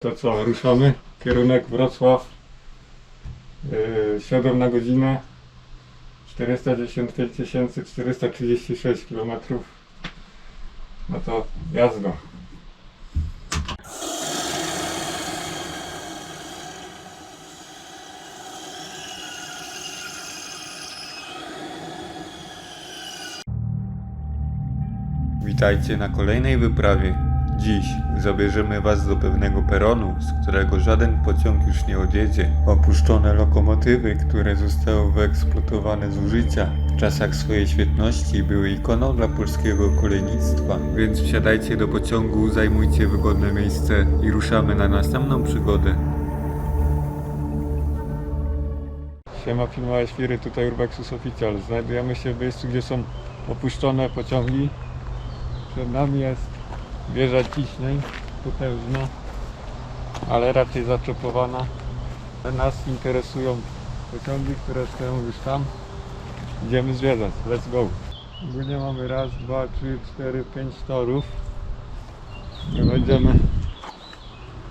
To co, ruszamy? Kierunek Wrocław. Yy, 7 na godzinę. 495 436 km. No to jazda. Witajcie na kolejnej wyprawie. Dziś zabierzemy Was do pewnego peronu, z którego żaden pociąg już nie odjedzie. Opuszczone lokomotywy, które zostały wyeksploatowane z użycia w czasach swojej świetności, były ikoną dla polskiego kolejnictwa. Więc wsiadajcie do pociągu, zajmujcie wygodne miejsce i ruszamy na następną przygodę. Siema Filmowe Świry, tutaj Urbexus Official. Znajdujemy się w miejscu, gdzie są opuszczone pociągi. Przed nami jest wieża ciśnień, potężna, ale raczej zaczepowana. Nas interesują pociągi, które stoją już tam. Idziemy zwiedzać, let's go. Ogólnie mamy raz, dwa, trzy, cztery, pięć torów. My będziemy,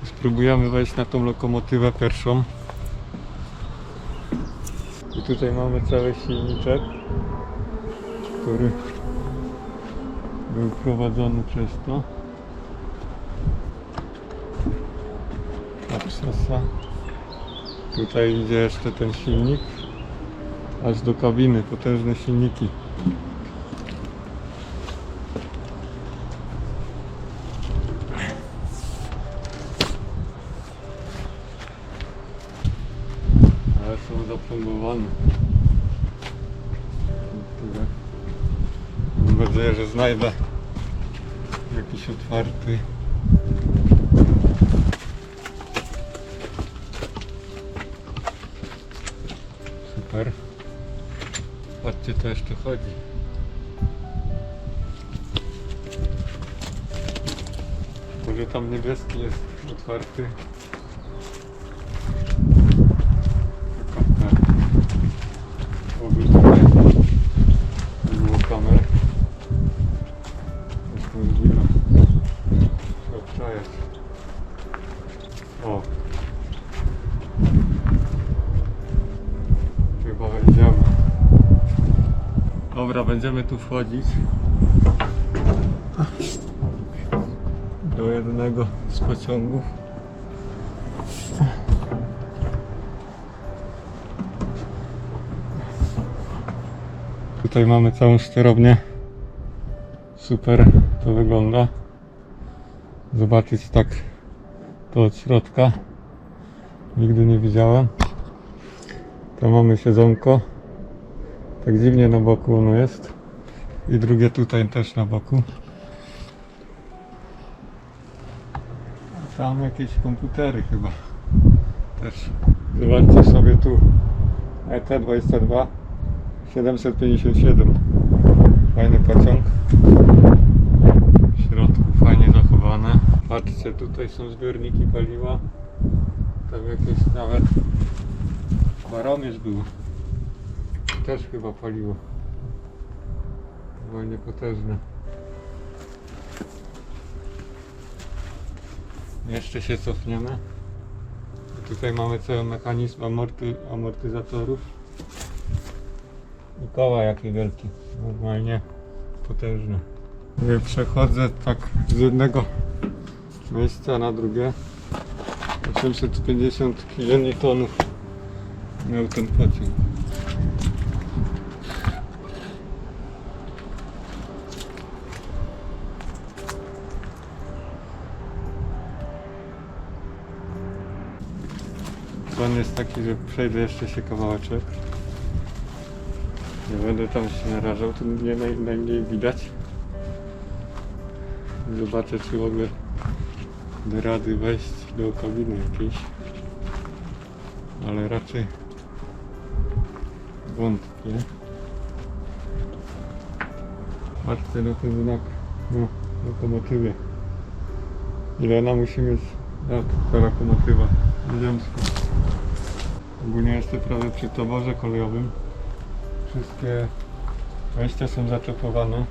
spróbujemy wejść na tą lokomotywę pierwszą. I tutaj mamy cały silniczek, który był prowadzony przez to. Tutaj idzie jeszcze ten silnik. Aż do kabiny, potężne silniki. Ale są zaplombowane. Mam nadzieję, że znajdę jakiś otwarty. Super. Patrzcie, to jeszcze chodzi. Może tam niebieski jest otwarty. Tylko, tak. Oby tutaj nie było kamer. Jest możliwe. Trzeba przejść. O. Chyba wejdziemy. Dobra, będziemy tu wchodzić. Do jednego z pociągów. Tutaj mamy całą sterownię. Super to wygląda. Zobaczyć tak to od środka. Nigdy nie widziałem. Tam mamy siedzonko. Tak dziwnie na boku ono jest. I drugie tutaj też na boku. Tam jakieś komputery chyba. Też. Zobaczcie sobie tu. E ET22 757. Fajny pociąg. W środku fajnie zachowane. Patrzcie, tutaj są zbiorniki paliwa. Tam jakieś nawet baromierz był. Też chyba paliło. Fajnie potężne. Jeszcze się cofniemy. Tutaj mamy cały mechanizm amorty, amortyzatorów. I koła jakie wielkie. Normalnie potężne. Przechodzę tak z jednego miejsca na drugie. 850 kN miał ten pociąg. Plan jest taki, że przejdę jeszcze się kawałeczek. Nie będę tam się narażał, to mnie naj, najmniej widać. Zobaczę, czy w ogóle da rady wejść do kabiny jakiejś. Ale raczej wątpię. Patrzcie na ten znak no, lokomotywy. Ile ona musi mieć lat ta lokomotywa w. Ogólnie jestem prawie przy toborze kolejowym. Wszystkie wejścia są zaczepowane.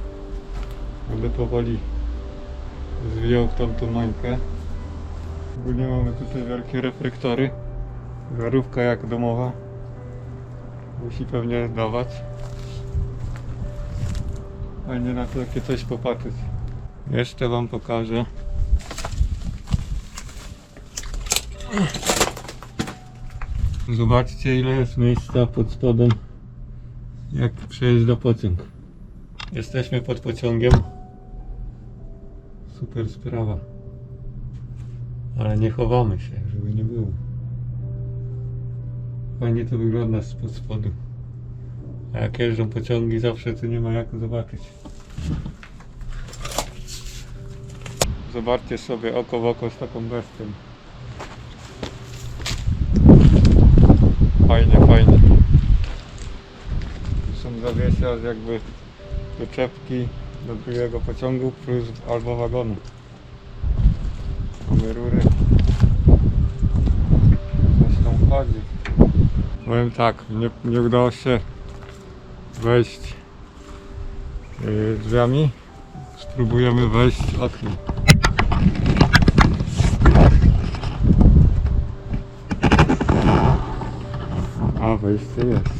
Będę powoli zwijał tamtą mańkę. Ogólnie mamy tutaj wielkie reflektory. Żarówka jak domowa. Musi pewnie dawać. Fajnie na to takie coś popatrzeć. Jeszcze wam pokażę. Zobaczcie ile jest miejsca pod spodem jak przejeżdża pociąg. Jesteśmy pod pociągiem. Super sprawa. Ale nie chowamy się, żeby nie było. Fajnie to wygląda spod spodu. A jak jeżdżą pociągi zawsze to nie ma jak zobaczyć. Zobaczcie sobie oko w oko z taką bestią. Fajnie, fajnie. Są zawiesia jakby doczepki do drugiego pociągu plus albo wagonu. Mamy rury. Coś tam chodzi. Powiem tak, nie, nie udało się wejść yy, drzwiami. Spróbujemy wejść oknem. A wejście jest.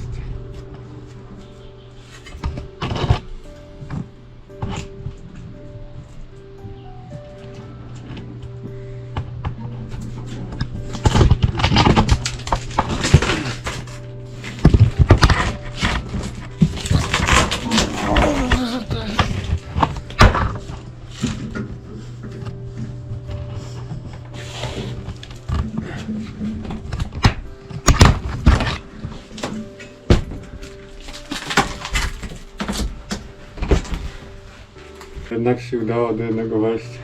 Jednak się udało do jednego wejść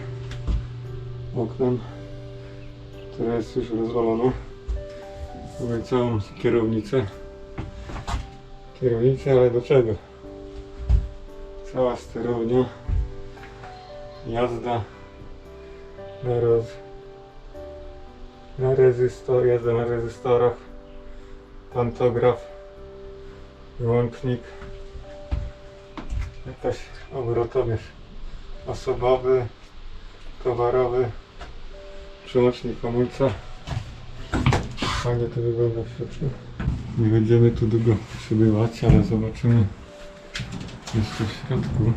oknem, które jest już rozwalone. Mamy całą kierownicę. Kierownicę, ale do czego? Cała sterownia. Jazda na roz... Na rezystor, jazda na rezystorach. Pantograf. Wyłącznik. Jakaś obrotowierz osobowy, towarowy, przełącznik hamulca. Fajnie to wygląda w środku. Nie będziemy tu długo przebywać, ale zobaczymy jeszcze w środku.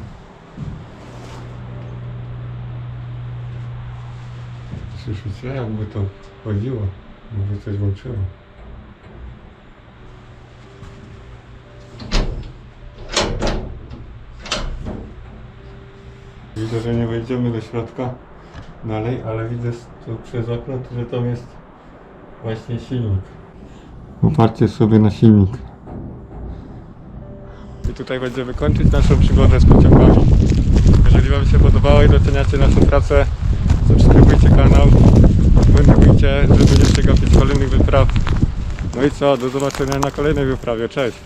Słyszycie, jakby to chodziło? Może coś włączyło. Widzę, że nie wejdziemy do środka dalej, ale widzę tu przez okno, że tam jest właśnie silnik. Popatrzcie sobie na silnik. I tutaj będziemy kończyć naszą przygodę z pociągami. Jeżeli Wam się podobało i doceniacie naszą pracę, subskrybujcie kanał, komentujcie, żeby nie przegapić kolejnych wypraw. No i co, do zobaczenia na kolejnej wyprawie. Cześć!